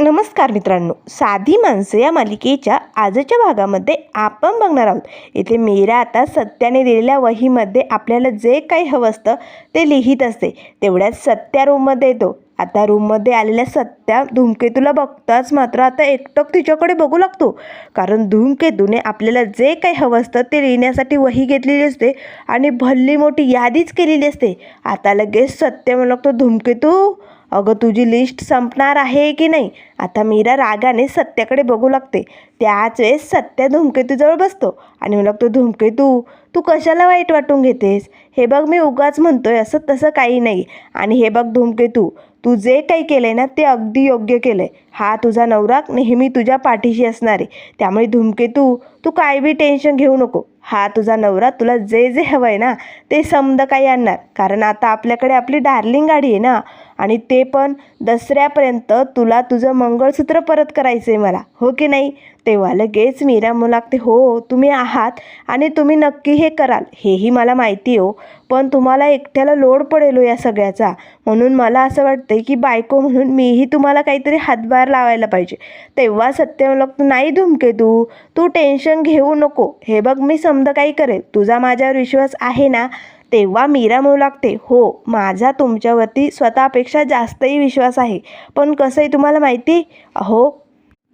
नमस्कार मित्रांनो. साधी माणसं या मालिकेच्या आजच्या भागामध्ये आपण बघणार आहोत. इथे मीरा आता सत्याने दिलेल्या वहीमध्ये आपल्याला जे काही हवं असतं ते लिहित असते. तेवढ्यात सत्या रूममध्ये येतो. आता रूममध्ये आलेल्या सत्या धूमकेतूला बघताच मात्र आता एकटक तिच्याकडे बघू लागतो. कारण धूमकेतूने आपल्याला जे काही हवं असतं ते लिहिण्यासाठी वही घेतलेली असते आणि भल्ली मोठी यादीच केलेली असते. आता लगेच सत्य म्हणू लागतो धूमकेतू अगं तुझी लिस्ट संपणार आहे की नाही? आता मीरा रागाने सत्याकडे बघू लागते. त्याच वेळेस सत्या धूमकेतूजवळ बसतो आणि म्हणू लागतो धूमकेतू तू कशाला वाईट वाटून घेतेस? हे बघ मी उगाच म्हणतोय असं तसं काही नाही. आणि हे बघ धूमकेतू तू जे काही केलंय ना ते अगदी योग्य केलंय. हा तुझा नवरा नेहमी तुझ्या पाठीशी असणार. आहे त्यामुळे धूमकेतू तू काय बी टेन्शन घेऊ नको. हा तुझा नवरा तुला जे जे हवं आहे ना ते समद काही आणणार. कारण आता आपल्याकडे आपली डार्लिंग गाडी आहे ना आणि ते पण दसऱ्यापर्यंत तुला तुझं मंगळसूत्र परत करायचं आहे मला हो की नाही तेव्हा लगेच मीरा म्हणू लागते हो तुम्ही आहात आणि तुम्ही नक्की हे कराल हेही मला माहिती हो पण तुम्हाला एकट्याला लोड पडेल हो या सगळ्याचा. म्हणून मला असं वाटतं की बायको म्हणून मीही तुम्हाला काहीतरी हातभार लावायला पाहिजे तेव्हा सत्य लागतो नाही धुमके तू तू टेन्शन घेऊ नको. हे बघ मी समजा काही करेल. तुझा माझ्यावर विश्वास आहे ना? तेव्हा मीरा म्हणू लागते हो माझा तुमच्यावरती स्वतःपेक्षा जास्तही विश्वास आहे. पण कसंही तुम्हाला माहिती अहो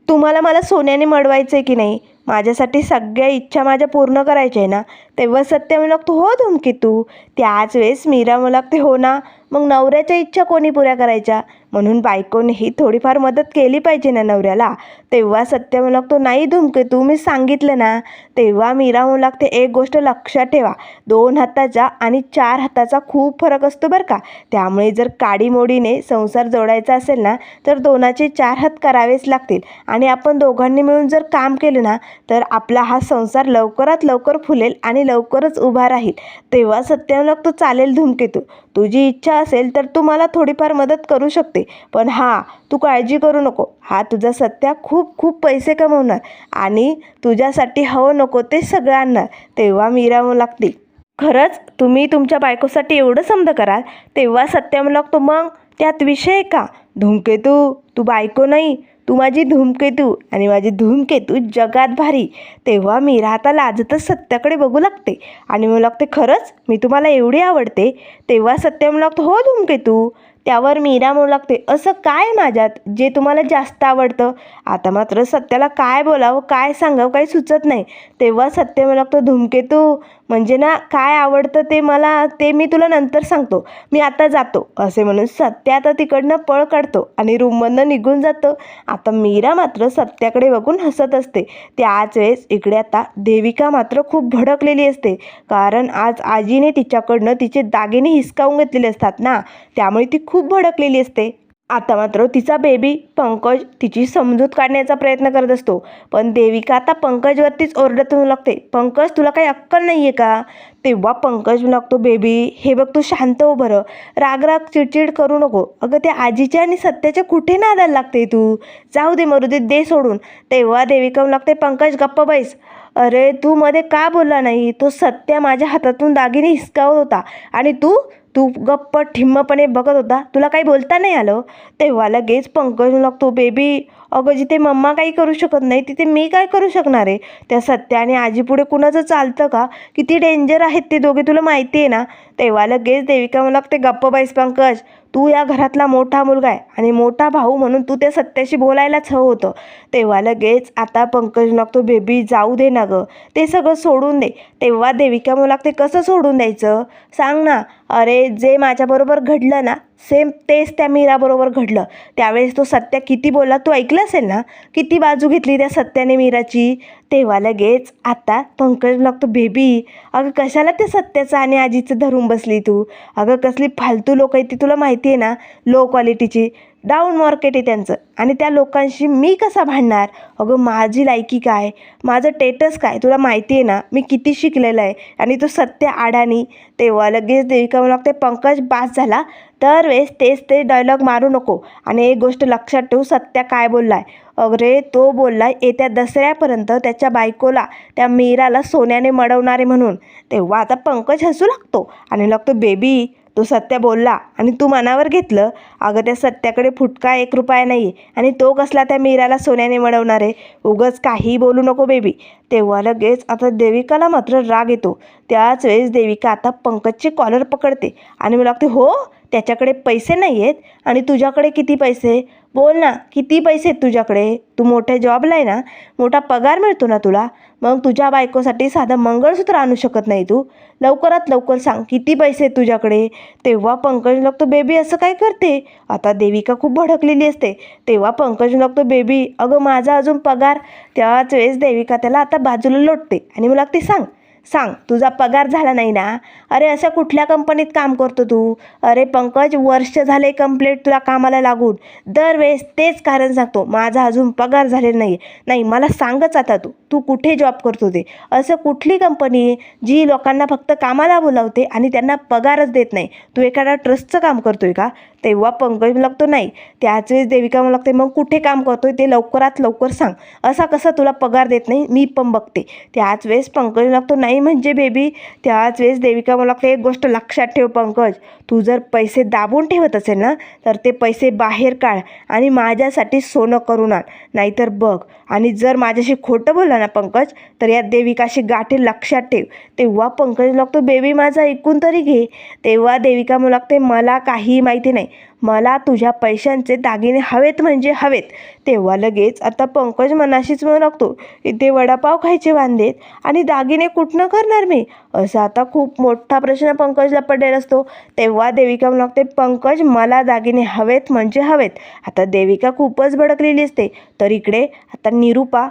तुम्हाला मला सोन्याने मडवायचं आहे की नाही? माझ्यासाठी सगळ्या इच्छा माझ्या पूर्ण करायच्या आहे ना? तेव्हा सत्य म्हणू लागतो हो धुमकी तू त्याच वेळेस मीरा म्हणू लागते हो ना. मग नवऱ्याच्या इच्छा कोणी पुऱ्या करायच्या? म्हणून बायकोनेही थोडीफार मदत केली पाहिजे ना नवऱ्याला. तेव्हा सत्य म्हणू लागतो नाही धुमके तू मी सांगितलं ना. तेव्हा मीरा म्हणू लागते एक गोष्ट लक्षात ठेवा. दोन हाताचा आणि चार हाताचा खूप फरक असतो बरं का. त्यामुळे जर काडीमोडीने संसार जोडायचा असेल ना तर दोनाचे चार हात करावेच लागतील. आणि आपण दोघांनी मिळून जर काम केलं ना तर आपला हा संसार लवकरात लवकर फुलेल आणि लवकरच उभा राहील. तेव्हा सत्य लागतो चालेल धूमकेतू तुझी इच्छा असेल तर तू मला थोडीफार मदत करू शकते. पण हां तू काळजी करू नको. हा तुझा सत्या खूप खूप पैसे कमवणार आणि तुझ्यासाठी हवं नको ते सगळं आणणार. तेव्हा मीरा लागते खरंच तुम्ही तुमच्या बायकोसाठी एवढं समज कराल तेव्हा सत्य लागतो मग त्यात विषय का? धुमकेतू तू बायको नाही. तू माझी धूमकेतू आणि माझी धूमकेतू जगात भारी. तेव्हा मीरा आता लाजतच सत्याकडे बघू लागते. आणि म्हणू लागते खरंच? मी तुम्हाला एवढी आवडते? तेव्हा सत्य म्हणू लागतो हो धूमकेतू त्यावर मीरा म्हणू लागते असं काय माझ्यात? जे तुम्हाला जास्त आवडतं. आता मात्र सत्याला काय बोलावं काय सांगावं काही सुचत नाही. तेव्हा सत्य म्हणू लागतो धूमकेतू म्हणजे ना काय आवडतं ते मला ते मी तुला नंतर सांगतो. मी आता जातो असे म्हणून सत्य आता तिकडनं पळ काढतो आणि रूममधनं निघून जातो. आता मीरा मात्र सत्याकडे बघून हसत असते. त्याच वेळेस इकडे आता देविका मात्र खूप भडकलेली असते. कारण आज आजीने तिच्याकडनं तिचे दागिने हिसकावून घेतलेले असतात ना त्यामुळे ती खूप भडकलेली असते. आता मात्र तिचा बेबी पंकज तिची समजूत काढण्याचा प्रयत्न करत असतो. पण देविका आता पंकजवरतीच ओरडत होऊ लागते. पंकज तुला काही अक्कल नाही आहे का? तेव्हा पंकज लागतो बेबी हे बघ तू शांत हो बरं. राग राग चिडचिड करू नको. अगं त्या आजीच्या आणि सत्याच्या कुठे नादायला लागते तू? जाऊ दे मरुदे दे सोडून. तेव्हा देविका लागते पंकज गप्प बैस. अरे तू मध्ये का बोलला नाही? तो सत्या माझ्या हातातून दागिने हिसकावत होता. आणि तू तू गप्प ठिम्मपणे बघत होता. तुला काही बोलता नाही आलं. तेव्हा लगेच पंकज लागतो बेबी अगं जिथे मम्मा काही करू शकत नाही तिथे मी काय करू शकणार आहे? त्या सत्या आणि आजीपुढे कुणाचं चालतं का? किती डेंजर आहेत ते दोघे तुला माहिती आहे ना? तेव्हा लगेच देविका मला लागते गप्प बाईस पंकज. तू या घरातला मोठा मुलगा आहे आणि मोठा भाऊ म्हणून तू त्या सत्याशी बोलायलाच हवं होतं. तेव्हा लगेच आता पंकज लागतो बेबी जाऊ दे ना गं. ते सगळं सोडून दे. तेव्हा देविका मुलाक ते कसं सोडून द्यायचं? सांग ना. अरे जे माझ्याबरोबर घडलं ना सेम तेच त्या मीराबरोबर घडलं. त्यावेळेस तो सत्या किती बोलला? तू ऐकलं असेल ना? किती बाजू घेतली त्या सत्याने मीराची? तेव्हा लगेच आता पंकज लागतो बेबी अगं कशाला ते सत्याचं आणि आजीचं धरून बसली तू? अगं कसली फालतू लोक आहेत ती तुला माहिती आहे ना लो क्वालिटीची डाऊन मार्केट आहे त्यांचं. आणि त्या लोकांशी मी कसा भांडणार? अगं माझी लायकी काय? माझं टेटस काय? तुला माहिती आहे ना मी किती शिकलेलं आहे. आणि तो सत्य आडानी तेव्हा लगेच देविका म्हणू लागते पंकज बास झाला. तर वेळेस तेच ते डायलॉग मारू नको. आणि एक गोष्ट लक्षात ठेवू सत्या काय बोललाय? अरे तो बोललाय येत्या दसऱ्यापर्यंत त्याच्या बायकोला त्या मीराला सोन्याने मडवणारे म्हणून. तेव्हा आता पंकज हसू लागतो. आणि लागतो बेबी तो सत्या बोलला आणि तू मनावर घेतलं? अगं त्या सत्याकडे फुटका एक रुपया नाही आहे आणि तो कसला त्या मीराला सोन्याने मिळवणार आहे? उगंच काहीही बोलू नको बेबी. तेव्हा लगेच आता देविकाला मात्र राग येतो. त्याच वेळेस देविका आता पंकजची कॉलर पकडते आणि मला लागते हो? त्याच्याकडे पैसे नाही आहेत आणि तुझ्याकडे किती पैसे? बोल ना किती पैसे आहेत तुझ्याकडे? तू मोठ्या जॉबला आहे ना मोठा पगार मिळतो ना तुला. मग तुझ्या बायकोसाठी साधं मंगळसूत्र आणू शकत नाही तू. लवकरात लवकर सांग किती पैसे आहेत तुझ्याकडे? तेव्हा पंकज लागतो बेबी असं काय करते? आता देविका खूप भडकलेली असते. तेव्हा पंकज लागतो बेबी अगं माझा अजून पगार. त्याच वेळेस देविका त्याला आता बाजूला लोटते. आणि मला लागते सांग सांग तुझा पगार झाला नाही ना? अरे असं कुठल्या कंपनीत काम करतो तू? अरे पंकज वर्ष झाले कंप्लीट तुला कामाला लागून. दरवेळेस तेच कारण सांगतो माझा अजून पगार झालेला नाही नाही मला सांगच आता तू. तू कुठे जॉब करतो ते असं कुठली कंपनी आहे जी लोकांना फक्त कामाला बोलावते आणि त्यांना पगारच देत नाही? तू एखादा ट्रस्टचं काम करतोय का? तेव्हा पंकज लागतो नाही त्याच वेळेस देविका मला लागते मग कुठे काम करतोय ते लवकरात लवकर सांग. असा कसा तुला पगार देत नाही मी पण बघते. त्याच वेळेस पंकज लागतो नाही म्हणजे बेबी त्याच वेळेस देविका मला लागते एक गोष्ट लक्षात ठेव पंकज. तू जर पैसे दाबून ठेवत असेल ना तर ते पैसे बाहेर काढ आणि माझ्यासाठी सोनं करून आण. नाहीतर बघ आणि जर माझ्याशी खोटं ना पंकज तर या देविकाशी गाठी लक्षात ठेव. तेव्हा पंकज लागतो बेबी माझा ऐकून तरी घे. तेव्हा देविका मला लागते मला काही माहिती नाही. मला तुझ्या पैशांचे दागिने हवेत म्हणजे हवेत. तेव्हा लगेच आता पंकज मनाशीच म्हणू लागतो इथे वडापाव खायचे वांदेत आणि दागिने कुठनं करणार मी? असा आता खूप मोठा प्रश्न पंकजला पडलेला असतो. तेव्हा देविका म्हणू लागते पंकज मला दागिने हवेत म्हणजे हवेत. आता देविका खूपच भडकलेली असते. तर इकडे आता निरूपा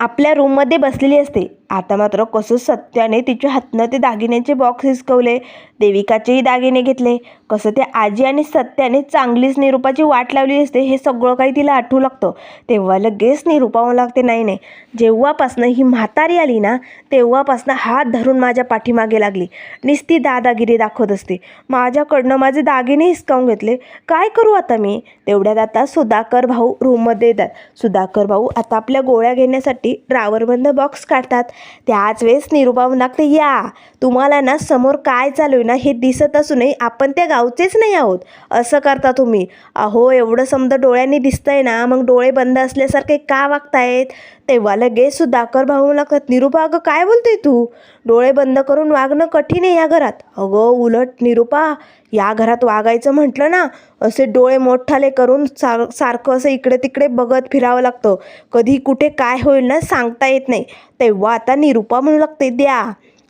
आपल्या रूममध्ये बसलेली असते. आता मात्र कसं सत्याने तिच्या हातनं ते दागिन्यांचे बॉक्स हिसकवले देविकाचेही दागिने घेतले कसं ते आजी आणि सत्याने चांगलीच निरूपाची वाट लावली असते हे सगळं काही तिला आठवू लागतं. तेव्हा लगेच निरूपा लागते नाही नाही जेव्हापासनं ही म्हातारी आली ना तेव्हापासनं हात धरून माझ्या पाठीमागे लागली. निस्ती दादागिरी दाखवत असते. माझ्याकडनं माझे दागिने हिसकावून घेतले. काय करू आता मी? तेवढ्यात आता सुधाकर भाऊ रूममध्ये येतात. सुधाकर भाऊ आता आपल्या गोळ्या घेण्यासाठी ड्रावरमधनं बॉक्स काढतात. त्याच वेळेस निरुपा म्हणू लागते या. तुम्हाला ना समोर काय चालू आहे ना हे दिसत असूनही आपण त्या गावचेच नाही आहोत. असं करता तुम्ही. अहो एवढं समजा डोळ्यांनी दिसतंय ना मग डोळे बंद असल्यासारखे का वागतायत? तेव्हा लगेच सुधाकर भाऊ लागतात निरूपा अगं काय बोलते तू? डोळे बंद करून वागणं कठीण आहे या घरात. अगं उलट निरूपा या घरात वागायचं म्हटलं ना असे डोळे मोठाले करून सार सारखं असं इकडे तिकडे बघत फिरावं लागतं. कधी कुठे काय होईल ना सांगता येत नाही. तेव्हा आता निरूपा म्हणू लागते द्या.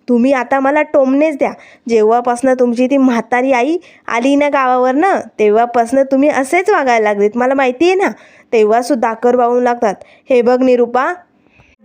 तुम्ही आता मला टोमनेच द्या. जेव्हापासनं तुमची ती म्हातारी आई आली ना गावावर ना तेव्हापासनं तुम्ही असेच वागायला लागलेत. मला माहिती आहे ना तेव्हासुद्धा कर वाहून लागतात. हे बघ निरूपा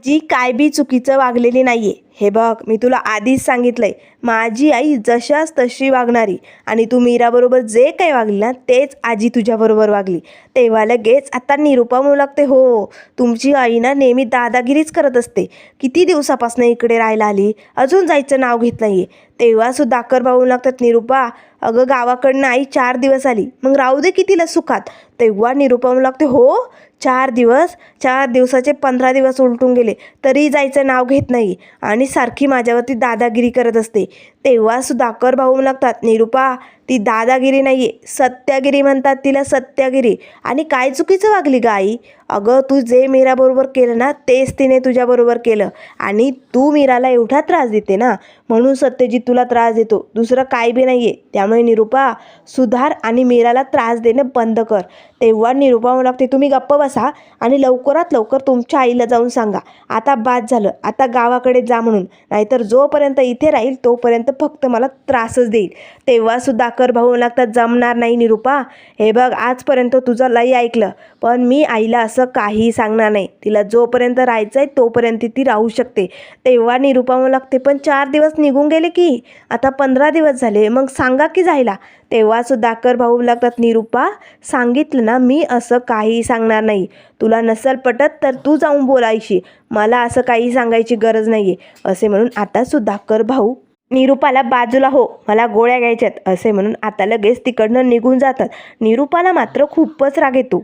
जी काय बी चुकीचं वागलेली नाही आहे हे बघ मी तुला आधीच सांगितलंय माझी आई जशाच तशी वागणारी आणि तू मीराबरोबर जे काही वागली ना तेच आजी तुझ्याबरोबर वागली. तेव्हा लगेच आता निरूपा म्हणू लागते हो तुमची आई ना नेहमी दादागिरीच करत असते. किती दिवसापासून इकडे राहायला आली? अजून जायचं नाव घेत नाही आहे तेव्हा अकर भाऊ लागतात निरूपा अगं गावाकडनं आई चार दिवस आली मग राहू दे कितीला सुखात. तेव्हा निरूपा म्हणू लागते हो चार दिवस चार दिवसाचे पंधरा दिवस उलटून गेले तरी जायचं नाव घेत नाही. आणि सारखी माझ्यावरती दादागिरी करत असते. तेव्हा सुधाकर भाऊ लागतात निरूपा ती दादागिरी नाही आहे सत्यागिरी म्हणतात तिला सत्यागिरी. आणि काय चुकीचं वागली गाई आई? अगं तू जे मीराबरोबर केलं ना तेच तिने तुझ्याबरोबर केलं. आणि तू मीराला एवढा त्रास देते ना म्हणून सत्यजित तुला त्रास देतो. दुसरं काय बी नाही आहे त्यामुळे निरूपा सुधार आणि मीराला त्रास देणं बंद कर. तेव्हा निरूपा म्हणू लागते तुम्ही गप्प बसा आणि लवकरात लवकर तुमच्या आईला जाऊन सांगा. आता बाद झालं. आता गावाकडे जा म्हणून. नाहीतर जोपर्यंत इथे राहील तोपर्यंत तर फक्त मला त्रासच देईल. तेव्हासुद्धा सुधाकर भाऊ लागतात जमणार नाही निरूपा. हे बघ आजपर्यंत तुझं लई ऐकलं. पण मी आईला असं काही सांगणार नाही. तिला जोपर्यंत राहायचं आहे तोपर्यंत ती राहू शकते. तेव्हा निरूपा म्हणू लागते पण चार दिवस निघून गेले की? आता पंधरा दिवस झाले. मग सांगा की जायला. तेव्हासुद्धा सुधाकर भाऊ लागतात निरूपा सांगितलं ना मी असं काही सांगणार नाही. तुला नसल पटत तर तू जाऊन बोलायशी. मला असं काही सांगायची गरज नाही आहे असे म्हणून आता सुधाकर भाऊ निरूपाला बाजूला हो मला गोळ्या घ्यायच्यात असे म्हणून आता लगेच तिकडनं निघून जातात. निरूपाला मात्र खूपच राग येतो.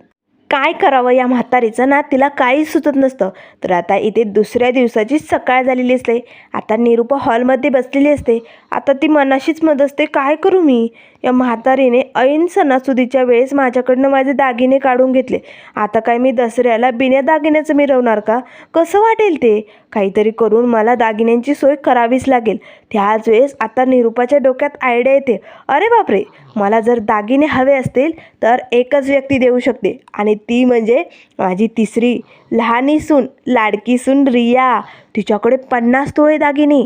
काय करावं या म्हातारीचं? ना तिला काहीच सुचत नसतं. तर आता इथे दुसऱ्या दिवसाची सकाळ झालेली असते. आता निरूपा हॉलमध्ये बसलेली असते. आता ती मनाशीच मत असते. काय करू मी? या म्हातारीने ऐन सणासुदीच्या वेळेस माझ्याकडनं माझे दागिने काढून घेतले. आता काय मी दसऱ्याला बिना दागिन्याचं मिरवणार का? कसं वाटेल ते? काहीतरी करून मला दागिन्यांची सोय करावीच लागेल. त्याच वेळेस आता निरूपाच्या डोक्यात आयडिया येते. अरे बापरे! मला जर दागिने हवे असतील तर एकच व्यक्ती देऊ शकते. आणि ती म्हणजे माझी तिसरी लहानी सून लाडकी सून रिया. तिच्याकडे पन्नास तोळे दागिने.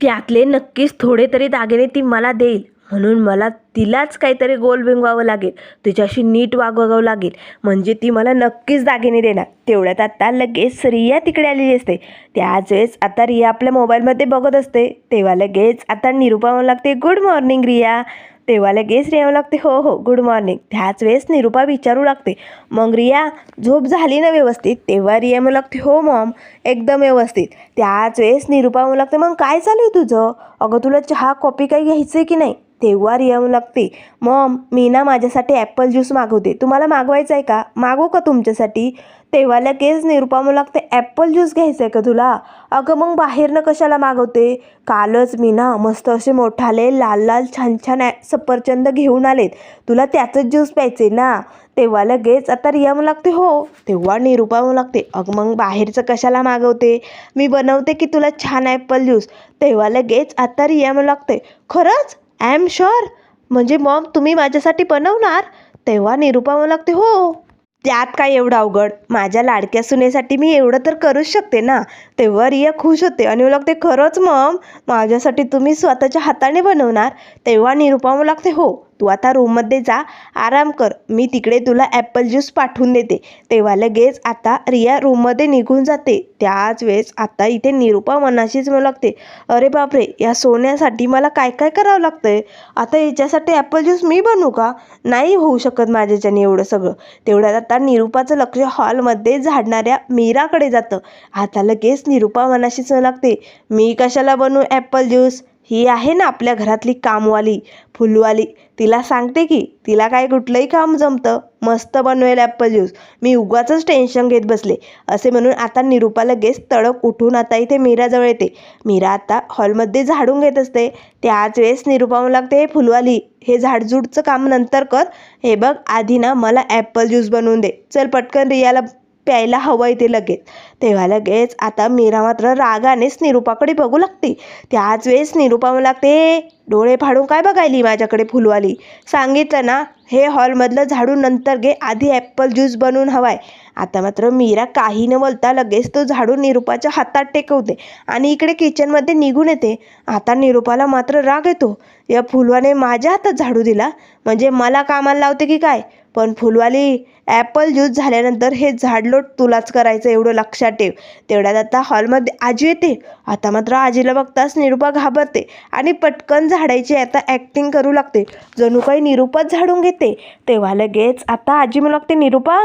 त्यातले नक्कीच थोडे तरी दागिने ती मला देईल. म्हणून मला तिलाच काहीतरी गोल बिंगवावं लागेल. तिच्याशी नीट वागवावं लागेल. म्हणजे ती मला नक्कीच दागिने देणार. तेवढ्यात आत्ता लगेच रिया तिकडे आलेली असते. त्याच वेळेस आता रिया आपल्या मोबाईलमध्ये बघत असते. तेव्हा लगेच आता निरूपा म्हणू लागते गुड मॉर्निंग रिया. तेव्हा लगेच रिया म्हणू लागते हो हो गुड मॉर्निंग. त्याच वेळेस निरूपा विचारू लागते मग रिया झोप झाली ना व्यवस्थित? तेव्हा रिया म्हणू लागते हो मॉम एकदम व्यवस्थित. त्याच वेळेस निरूपा म्हणू लागते मग काय चालू आहे तुझं? अगं तुला चहा कॉफी काही घ्यायचं आहे की नाही? तेव्हा रिया लागते. मॉम मी ना माझ्यासाठी ॲपल ज्यूस मागवते तुम्हाला मागवायचं आहे का? मागवू का तुमच्यासाठी? तेव्हा लगेच निरूपा म्हणू लागते ॲपल ज्यूस घ्यायचं आहे का तुला? अगं मग बाहेरनं कशाला मागवते? कालच मी ना मस्त असे मोठाले लाल लाल छान छान ॲ सफरचंद घेऊन आलेत. तुला त्याचंच ज्यूस प्यायचे ना? तेव्हा लगेच आता रिया म्हणू लागते हो. तेव्हा निरूपा म्हणू लागते अगं मग बाहेरचं कशाला मागवते? मी बनवते की तुला छान ॲपल ज्यूस. तेव्हा लगेच आता रिया म्हणू लागते खरंच? आय एम शुअर म्हणजे मग तुम्ही माझ्यासाठी बनवणार? तेव्हा निरूपा म्हणू लागते हो. त्यात काय एवढं अवघड? माझ्या लाडक्या सुनेसाठी मी एवढं तर करूच शकते ना? तेव्हा रिया खुश होते आणि म्हणू लागते खरंच मग माझ्यासाठी तुम्ही स्वतःच्या हाताने बनवणार? तेव्हा निरूपा म्हणू लागते हो. तू आता रूममध्ये जा आराम कर. मी तिकडे तुला ॲपल ज्यूस पाठवून देते. तेव्हा लगेच आता रिया रूममध्ये निघून जाते. त्याच वेळेस आता इथे निरूपा मनाशीच म्हणू लागते अरे बापरे या सोन्यासाठी मला काय काय करावं लागतंय? आता याच्यासाठी ॲपल ज्यूस मी बनवू का? नाही होऊ शकत माझ्याच्याने एवढं सगळं. तेवढ्यात आता निरूपाचं लक्ष हॉलमध्ये झाडणाऱ्या मीराकडे जातं. आता लगेच निरूपा मनाशीच म्हणू लागते मी कशाला बनवू ॲपल ज्यूस ही आहे ना आपल्या घरातली कामवाली. फुलवाली. तिला सांगते की तिला काय कुठलंही काम जमतं मस्त बनवेल ॲपल ज्यूस मी उगाचच टेन्शन घेत बसले. असे म्हणून आता निरूपा लगेच तडक उठून आता इथे मीराजवळ येते. मीरा आता हॉलमध्ये झाडून घेत असते. त्याच वेळेस निरूपा म्हणू लागते हे फुलवाली हे झाडझूडचं काम नंतर कर. हे बघ आधी ना मला ॲपल ज्यूस बनवून दे. चल पटकन रियाला प्यायला हवं ते लगेच. तेव्हा लगेच आता मीरा मात्र रागानेच निरूपाकडे बघू लागते. त्याच वेळेस निरूपा म्हणू लागते डोळे फाडून काय बघायली माझ्याकडे फुलवाली? सांगितलं ना हे हॉलमधलं झाडून नंतर घे आधी ॲपल ज्यूस बनवून हवाय. आता मात्र मीरा काही न बोलता लगेच तो झाडू निरूपाच्या हातात टेकवते आणि इकडे किचनमध्ये निघून येते. आता निरूपाला मात्र राग येतो या फुलवाने माझ्या हातात झाडू दिला? म्हणजे मला कामाला लावते की काय? पण फुलवाली ॲपल ज्यूस झाल्यानंतर हे झाडलोट तुलाच करायचं एवढं लक्षात ठेव. तेवढ्यात आता हॉलमध्ये आजी येते. आता मात्र आजीला बघताच निरूपा घाबरते आणि पटकन झाडायची आता ॲक्टिंग करू लागते. जणू काही निरूपाच झाडून घेते. तेव्हा लगेच आता आजी म्हणू लागते निरूपा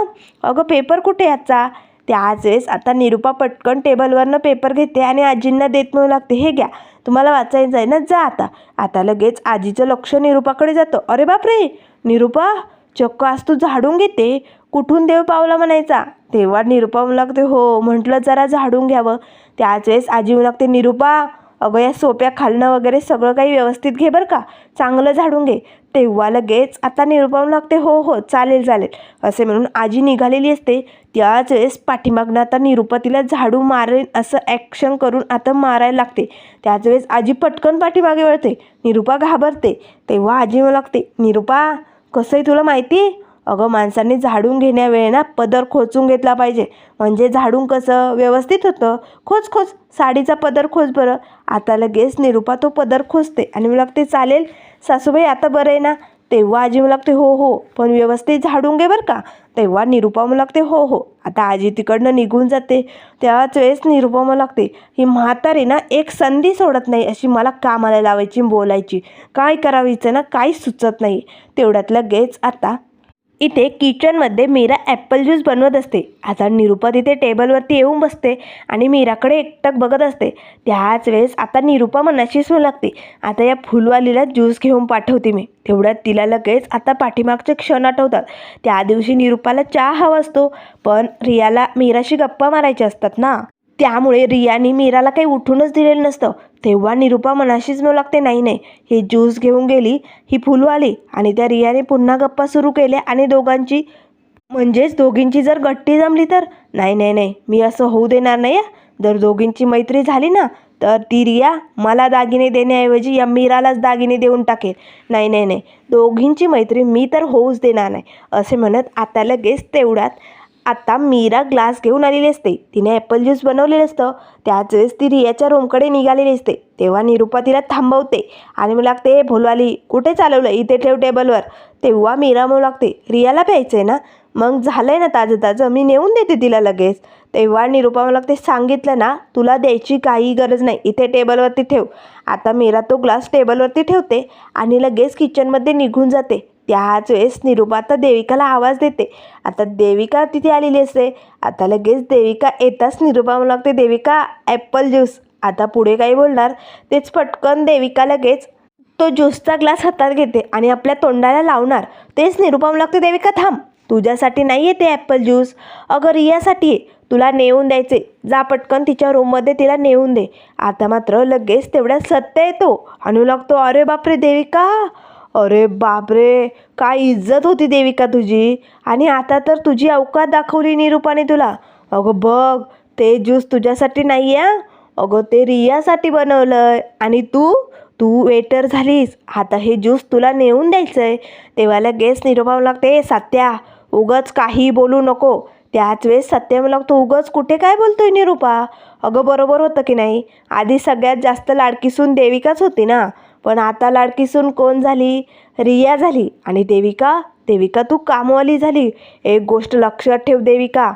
अगं पेपर कुठे याचा त्याच वेळेस आता निरूपा पटकन टेबलवरनं पेपर घेते आणि आजींना देत म्हणू लागते हे घ्या तुम्हाला वाचायचं आहे ना जा आता. आता लगेच आजीचं लक्ष निरूपाकडे जातं. अरे बापरे! निरूपा चक्क आज तू झाडून घेते? कुठून देव पावला म्हणायचा? तेव्हा निरूपा म्हणू लागते हो म्हटलं जरा झाडून घ्यावं. त्याच वेळेस आजी म्हणू लागते निरूपा अगं या सोप्या खालणं वगैरे सगळं काही व्यवस्थित घे बरं का? चांगलं झाडून घे. तेव्हा लगेच आता निरूपा लागते हो हो चालेल चालेल. असे म्हणून आजी निघालेली असते. त्याच वेळेस पाठीमागनं आता निरूपा तिला झाडू मारेल असं ॲक्शन करून आता मारायला लागते. त्याच वेळेस आजी पटकन पाठीमागे वळते. निरूपा घाबरते. तेव्हा आजी म्हणू लागते निरूपा कसं आहे तुला माहिती? आहे अगं माणसांनी झाडून घेण्यावेळे ना पदर खोचून घेतला पाहिजे. म्हणजे झाडून कसं? व्यवस्थित होतं. खोच खोच. साडीचा पदर खोच बरं. आता लगेच निरूपा तो पदर खोचते आणि मला लागते चालेल. सासूबाई आता बरं आहे ना? तेव्हा आजी मला लागते हो हो. पण व्यवस्थित झाडून घे बरं का? तेव्हा निरूपा मला लागते हो हो. आता आजी तिकडनं निघून जाते. त्याच वेळेस निरुपमा लागते. ही म्हातारी ना एक संधी सोडत नाही अशी मला कामाला लावायची बोलायची. काय करावीचं ना काहीच सुचत नाही. तेवढ्यात लगेच आता इथे किचनमध्ये मीरा ॲपल ज्यूस बनवत असते. आता निरुपा तिथे टेबलवरती येऊन बसते आणि मीराकडे एकटक बघत असते. त्याच वेळेस आता निरुपा मनाशीच म्हणू लागते. आता या फुलवालीला ज्यूस घेऊन पाठवते मी. तेवढ्यात तिला लगेच आता पाठीमागचे क्षण आठवतात. त्या दिवशी निरुपाला चहा हवा असतो. पण रियाला मीराशी गप्पा मारायच्या असतात ना. त्यामुळे रियाने मीराला काही उठूनच दिलेलं नसतं. तेव्हा निरुपा मनाशीच मिळू लागते नाही नाही ही ज्यूस घेऊन गेली ही फुलवाली. आणि त्या रियाने पुन्हा गप्पा सुरू केल्या आणि दोघांची म्हणजेच दोघींची जर गट्टी जमली तर? नाही नाही नाही मी असं होऊ देणार नाही जर दोघींची मैत्री झाली ना तर ती रिया मला दागिने देण्याऐवजी या मीरालाच दागिने देऊन टाकेल. नाही नाही नाही दोघींची मैत्री मी तर होऊच देणार नाही असे म्हणत आता लगेच तेवढ्यात आता मीरा ग्लास घेऊन आलेली असते. तिने ॲपल ज्यूस बनवलेलं असतं. त्याच वेळेस ती रियाच्या रूमकडे निघालेली असते. तेव्हा निरुपा तिला थांबवते आणि मला लागते भोलवाली कुठे चालवलं इथे ठेव टेबलवर तेव्हा मीरा म्हणू लागते रियाला प्यायचं आहे ना? मग झालं आहे ना ताजं ताजं मी नेऊन देते तिला लगेच. तेव्हा निरुपा मला लागते सांगितलं ना तुला द्यायची काही गरज नाही. इथे टेबलवरती ठेव. आता मीरा तो ग्लास टेबलवरती ठेवते आणि लगेच किचनमध्ये निघून जाते. त्याच वेळेस निरुपा आता देविकाला आवाज देते. आता देविका तिथे आलेली असते. आता लगेच देविका येताच निरुपा म्हणू लागते देविका ॲपल ज्यूस आता पुढे काही बोलणार? तेच पटकन देविका लगेच तो ज्यूसचा ग्लास हातात घेते आणि आपल्या तोंडाला लावणार. तेच निरुपा म्हणू लागते देविका थांब. तुझ्यासाठी नाही आहे ते ॲपल ज्यूस अगं रियासाठी आहे तुला नेऊन द्यायचे. जा पटकन तिच्या रूममध्ये तिला नेऊन दे. आता मात्र लगेच तेवढ्या सत्य येतो आणू लागतो अरे बापरे देविका अरे बापरे काय इज्जत होती देविका तुझी? आणि आता तर तुझी अवकात दाखवली निरूपाने तुला. अगं बघ ते ज्यूस तुझ्यासाठी नाही आहे अगं ते रियासाठी बनवलं आहे आणि तू? तू वेटर झालीस. आता हे ज्यूस तुला नेऊन द्यायचं आहे तेव्हा लगेच निरोपा लागते सत्या उगच काही बोलू नको. त्याच वेळेस सत्य मला लागतो उगच कुठे काय बोलतोय निरूपा? अगं बरोबर होतं की नाही? आधी सगळ्यात जास्त लाडकीसून देविकाच होती ना? पण आता लाडकीसून कोण झाली? रिया झाली. आणि देविका? देविका तू कामवाली झाली. एक गोष्ट लक्षात ठेव देविका.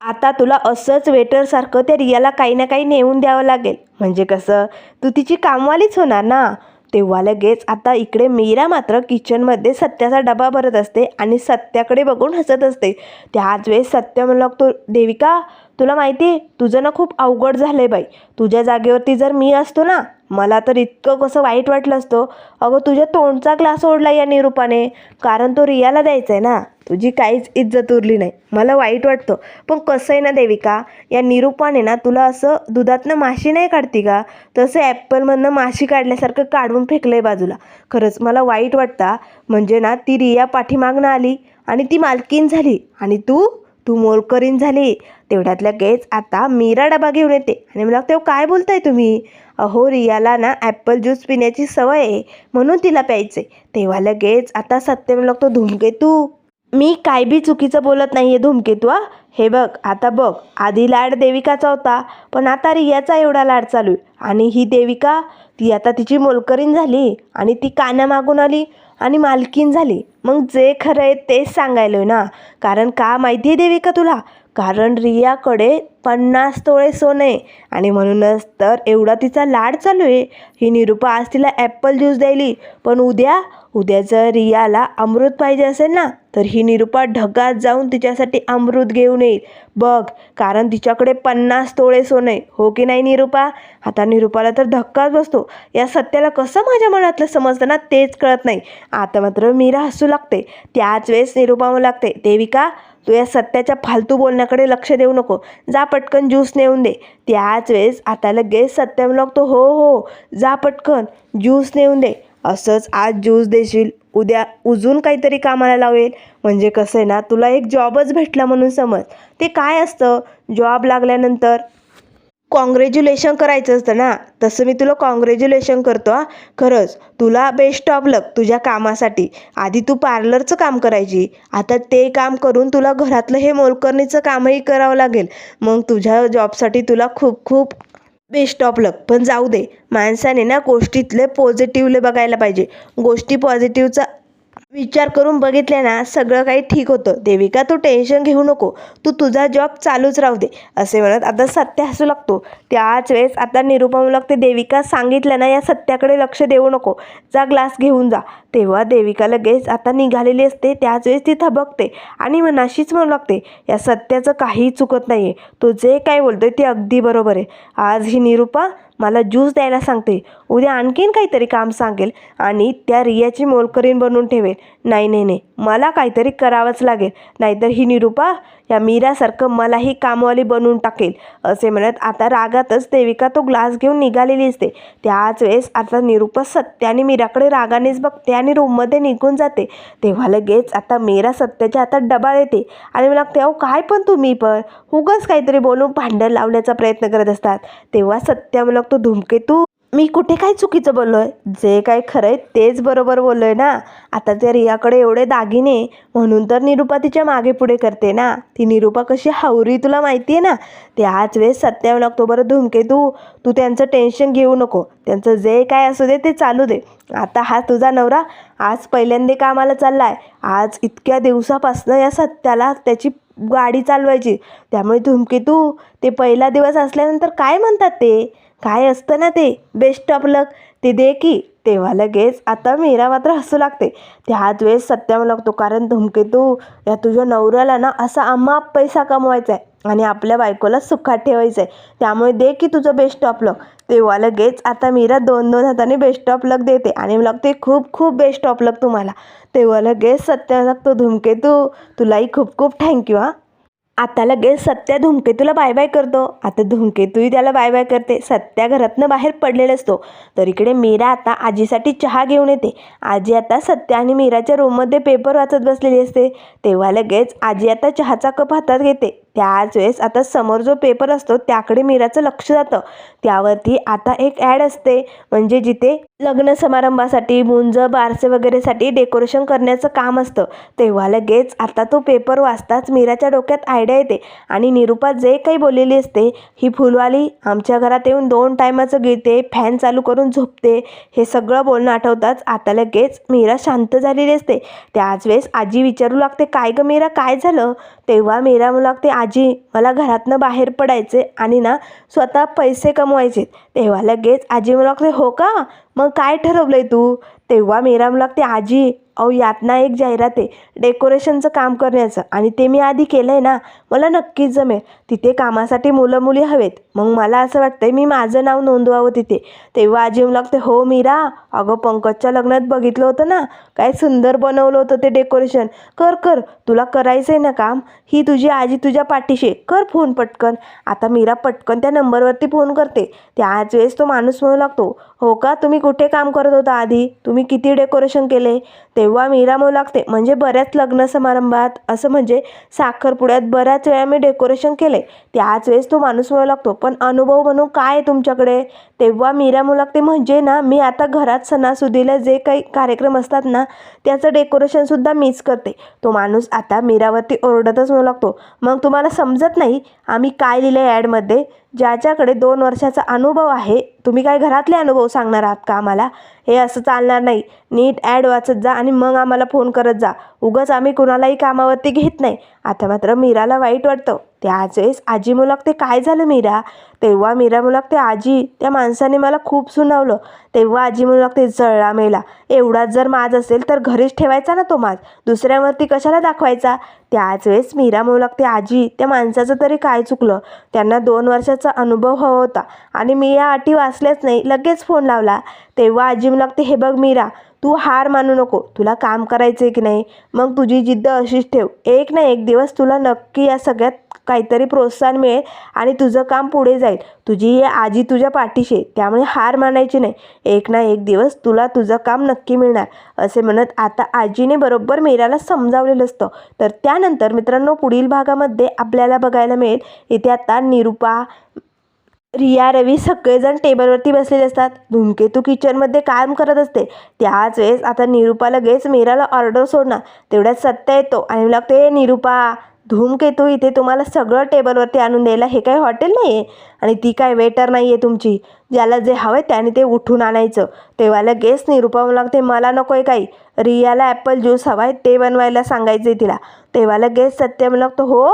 आता तुला असंच वेटरसारखं त्या रियाला काही ना काही नेऊन द्यावं लागेल. म्हणजे कसं? तू तिची कामवालीच होणार ना? तेव्हा लगेच आता इकडे मीरा मात्र किचनमध्ये सत्याचा डबा भरत असते आणि सत्याकडे बघून हसत असते. त्याच वेळेस सत्य म्हणू लागतो देविका तुला माहिती आहे तुझं ना खूप अवघड झालं आहे बाई. तुझ्या जागेवरती जर मी असतो ना मला तर इतकं कसं वाईट वाटलं असतं. अगं तुझ्या तोंडचा ग्लास ओढला या निरूपाने. कारण तो रियाला द्यायचा आहे ना. तुझी काहीच इज्जत उरली नाही. मला वाईट वाटतं. पण कसं आहे ना देविका या निरूपाने ना तुला असं दुधातनं माशी नाही काढती का? तसं ॲपलमधनं माशी काढल्यासारखं काढून फेकलं आहे बाजूला. खरंच मला वाईट वाटतं म्हणजे ना ती रिया पाठीमागनं आली आणि ती मालकीन झाली. आणि तू तू मोलकरीन झाली. तेवढ्यात लगेच आता मीरा डबा घेऊन येते. आणि मला तेव्हा काय बोलताय तुम्ही? अहो रियाला ना ॲपल ज्यूस पिण्याची सवय आहे म्हणून तिला प्यायचे तेव्हा लगेच आता सत्य म्हणू लागतो धूमकेतू मी काय बी चुकीचं बोलत नाही आहे धुमकेतू आ हे बघ आता बघ आधी लाड देविकाचा होता पण आता रियाचा एवढा लाड चालू आहे. आणि ही देविका ती आता तिची मोलकरीण झाली आणि ती काना मागून आली आणि मालकीन झाली. मग जे खरं आहे तेच सांगायलो ना? कारण का माहिती आहे देविका तुला? कारण रियाकडे पन्नास तोळे सोनं आहे. आणि म्हणूनच तर एवढा तिचा लाड चालू आहे. ही निरूपा आज तिला ॲपल ज्यूस द्यायली. पण उद्या उद्या जर रियाला अमृत पाहिजे असेल ना तर ही निरूपा ढगात जाऊन तिच्यासाठी अमृत घेऊन येईल. बघ कारण तिच्याकडे पन्नास तोळे सोनं आहे. हो की नाही निरूपा? आता निरूपाला तर धक्काच बसतो. या सत्याला कसं माझ्या मनातलं समजतं ना तेच कळत नाही. आता मात्र मीरा हसू लागते. त्याच वेळेस निरूपा लागते देविका तू या सत्याच्या फालतू बोलण्याकडे लक्ष देऊ नको. जा पटकन ज्यूस नेऊन दे. त्याच वेळेस आता लगेच सत्य लागतो. हो हो. जा पटकन ज्यूस नेऊन दे. असंच आज ज्यूस देशील. उद्या उजून काहीतरी कामाला लावेल. म्हणजे कसं आहे ना तुला एक जॉबच भेटला म्हणून समज. ते काय असतं? जॉब लागल्यानंतर कॉंग्रॅच्युलेशन करायचं असतं ना? तसं मी तुला कॉंग्रॅच्युलेशन करतो हा. खरंच तुला बेस्ट ऑफ लक तुझ्या कामासाठी. आधी तू पार्लरचं काम करायची. आता ते काम करून तुला घरातलं हे मोलकरणीचं कामही करावं लागेल. मग तुझ्या जॉबसाठी तुला खूप खूप बेस्ट ऑफ लक पण जाऊ दे. माणसाने ना गोष्टीतले पॉझिटिव्हले बघायला पाहिजे. गोष्टी पॉझिटिव्हचा विचार करून बघितले ना सगळं काही ठीक होतं. देविका तू टेन्शन घेऊ नको. तू तुझा जॉब चालूच राहू दे असे म्हणत आता सत्य हसू लागतो. त्याच वेळेस आता निरुपम म्हणू लागते देविका सांगितलं ना या सत्याकडे लक्ष देऊ नको. जा ग्लास घेऊन जा. तेव्हा देविका लगेच आता निघालेली असते त्याच वेळेस ती थबकते आणि मनाशीच म्हणू लागते या सत्याचं काही चुकत नाही आहे तो जे काय बोलतोय ते अगदी बरोबर आहे. आज ही निरुपा मला ज्यूस द्यायला सांगते. उद्या आणखीन काहीतरी काम सांगेल आणि त्या रियाची मोलकरीण बनवून ठेवेल. नाही नाही नाही. मला काहीतरी करावंच लागेल. नाहीतर ही निरुपा या मीरासारखं मलाही कामवाली बनवून टाकेल असे म्हणत आता रागातच देविका तो ग्लास घेऊन निघालेली असते. त्याच वेळेस आता निरुपा सत्य आणि मीराकडे रागानेच बघते आणि रूममध्ये निघून जाते. तेव्हा लगेच आता मीरा सत्याच्या हातात डबा येते आणि मला लागते अहो काय पण तुम्ही पण? उगाच काहीतरी बोलून भांडण लावण्याचा प्रयत्न करत असतात. तेव्हा सत्या मला लागतो धुमकेतू मी कुठे काय चुकीचं बोललो आहे जे काय खरंय तेच बरोबर बोललो आहे ना. आता त्या रियाकडे एवढे दागिने म्हणून तर निरुपा तिच्यामागे पुढे करते ना. ती निरुपा कशी हावरी तुला माहिती आहे ना त्याच वेळेस सत्यावर लागतो बरं तू त्यांचं टेन्शन घेऊ नको. त्यांचं जे काय असू दे ते चालू दे. आता हा तुझा नवरा आज पहिल्यांदा कामाला चाललाय. आज इतक्या दिवसापासनं या सत्याला त्याची गाडी चालवायची. त्यामुळे धूमकेतू ते पहिला दिवस असल्यानंतर काय म्हणतात ते? काय असतं ना ते? बेस्ट ऑफ लक ते दे की. तेव्हा लगेच आता मीरा मात्र हसू लागते. त्याच वेळेस सत्यावर लागतो कारण धुमकेतू या तुझ्या नवऱ्याला ना असा आम्हा पैसा कमवायचा आहे आणि आपल्या बायकोला सुखात ठेवायचं आहे त्यामुळे दे की तुझं बेस्ट ऑफ लक तेव्हा लगेच आता मीरा दोन दोन हाताने बेस्ट ऑफ लक देते आणि मग लागते खूप खूप बेस्ट ऑफ लक तुम्हाला. तेव्हा लगेच सत्या लागतो धुमकेतू तुलाही खूप खूप थँक्यू हां. आता लगेच सत्या धुमकेतूला बाय बाय करतो. आता धुमकेतूही त्याला बाय बाय करते. सत्या घरातनं बाहेर पडलेला असतो. तर इकडे मीरा आता आजीसाठी चहा घेऊन येते. आजी आता सत्या आणि मीराच्या रूममध्ये पेपर वाचत बसलेली असते. तेव्हा लगेच आजी आता चहाचा कप हातात घेते. त्याच वेळेस आता समोर जो पेपर असतो त्याकडे मीराचं लक्ष जातं. त्यावरती आता एक ॲड असते. म्हणजे जिथे लग्न समारंभासाठी मुंज बारसे वगैरेसाठी डेकोरेशन करण्याचं काम असतं. तेव्हा लगेच आता तो पेपर वाचताच मीराच्या डोक्यात आयडिया येते. आणि निरुपा जे काही बोललेली असते ही फुलवाली आमच्या घरात येऊन दोन टायमाचं गिळते फॅन चालू करून झोपते हे सगळं बोलणं आठवताच आता लगेच मीरा शांत झालेली असते. त्याच वेळेस आजी विचारू लागते काय गं मीरा काय झालं? तेव्हा मीरा म्हणू लागते आजी मला घरातनं बाहेर पडायचे आणि ना स्वतः पैसे कमवायचे. तेव्हा लगेच आजी म्हणू लागते हो का? मग काय ठरवलंय तू? तेव्हा मीरा म्हणू लागते आजी अहो यातना एक जाहिरात आहे डेकोरेशनचं काम करण्याचं. आणि ते मी आधी केलं आहे ना मला नक्कीच जमेल. तिथे कामासाठी मुलं मुली हवेत. मग मला असं वाटतंय मी माझं नाव नोंदवावं तिथे. तेव्हा आजी लागते हो मीरा अगं पंकजच्या लग्नात बघितलं होतं ना काय सुंदर बनवलं होतं ते डेकोरेशन कर कर तुला करायचं आहे ना काम? ही तुझी आजी तुझ्या पाठीशी आहे. कर फोन पटकन. आता मीरा पटकन त्या नंबरवरती फोन करते. त्याच वेळेस तो माणूस म्हणू लागतो हो का तुम्ही कुठे काम करत होता आधी? तुम्ही किती डेकोरेशन केले ते तेव्हा मिरामू लागते म्हणजे बऱ्याच लग्न समारंभात असं म्हणजे साखरपुड्यात बऱ्याच वेळा मी डेकोरेशन केले त्याच वेळेस तो माणूस म्हणू लागतो पण अनुभव म्हणून काय आहे तुमच्याकडे तेव्हा मिरामू लागते म्हणजे ना मी आता घरात सणासुदीला जे काही कार्यक्रम असतात ना त्याचं डेकोरेशनसुद्धा मीच करते तो माणूस आता मीरावरती ओरडतच म्हणू लागतो मग तुम्हाला समजत नाही आम्ही काय लिहिलं आहे ॲडमध्ये ज्याच्याकडे दोन वर्षाचा अनुभव आहे तुम्ही काय घरातले अनुभव सांगणार आहात का आम्हाला? हे असं चालणार नाही. नीट ॲड वाचत जा आणि मग आम्हाला फोन करत जा. उगाच आम्ही कुणालाही कामावरती घेत नाही. आता मात्र मीराला वाईट वाटतं. त्याच वेळेस आजी मुलाक ते काय झालं मीरा? तेव्हा मीरा मुलाक ते आजी त्या माणसाने मला खूप सुनावलं. तेव्हा आजी मुलाक ते जळला मेला. एवढाच जर माज असेल तर घरीच ठेवायचा ना तो माज? दुसऱ्यावरती कशाला दाखवायचा? त्याच वेळेस मीरा मुलाक ते आजी त्या माणसाचं तरी काय चुकलं? त्यांना दोन वर्षाचा अनुभव हवा होता. आणि मी या अटी वाचल्याच नाही लगेच फोन लावला. तेव्हा आजी मुलाक ते हे बघ मीरा तू हार मानू नको. तुला काम करायचं आहे की नाही? मग तुझी जिद्द अशीच ठेव. एक ना एक दिवस तुला नक्की या सगळ्यात काहीतरी प्रोत्साहन मिळेल आणि तुझं काम पुढे जाईल. तुझी ही आजी तुझ्या पाठीशी आहे. त्यामुळे हार मानायची नाही. एक ना एक दिवस तुला तुझं काम नक्की मिळणार. असे म्हणत आता आजीने बरोबर मीराला समजावलेलं असतं. तर त्यानंतर मित्रांनो पुढील भागामध्ये आपल्याला बघायला मिळेल. इथे आता निरुपा रिया रवी सगळेजण टेबलवरती बसलेले असतात. धूमकेतू किचनमध्ये काम करत असते. त्याच वेळेस आता निरुपा लगेच मीराला ऑर्डर सोडणार. तेवढ्यात सत्य येतो आणि लागतो हे निरुपा धूमकेतू इथे तुम्हाला सगळं टेबलवरती आणून द्यायला. हे काही हॉटेल नाही आहे आणि ती काय वेटर नाही आहे तुमची? ज्याला जे हवं आहे त्याने ते उठून आणायचं. तेव्हाला गेस निरुपा लागते मला नको आहे काही. रियाला ॲपल ज्यूस हवा आहे ते बनवायला सांगायचं आहे तिला. तेव्हाला गेस सत्यम लागतो हो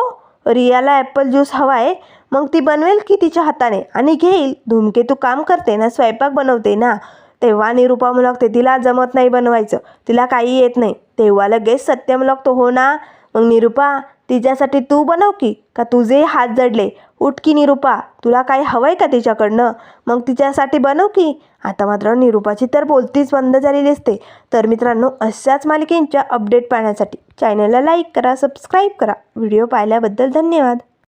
रियाला ॲपल ज्यूस हवा आहे मग ती बनवेल की तिच्या हाताने? आणि घेईल. धूमकेतू काम करते ना स्वयंपाक बनवते ना? तेव्हा निरुपा लागते तिला जमत नाही बनवायचं. तिला काही येत नाही. तेव्हा लगेच सत्यम लागतो हो ना. मग निरुपा तिच्यासाठी तू बनव की का तुझे हात जडले? उठ की निरुपा तुला काय हवं आहे का तिच्याकडनं? मग तिच्यासाठी बनव की. आता मात्र निरुपाची तर बोलतीच बंद झालेली असते. तर मित्रांनो अशाच मालिकेंच्या अपडेट पाहण्यासाठी चॅनलला लाईक करा सबस्क्राईब करा. व्हिडिओ पाहिल्याबद्दल धन्यवाद.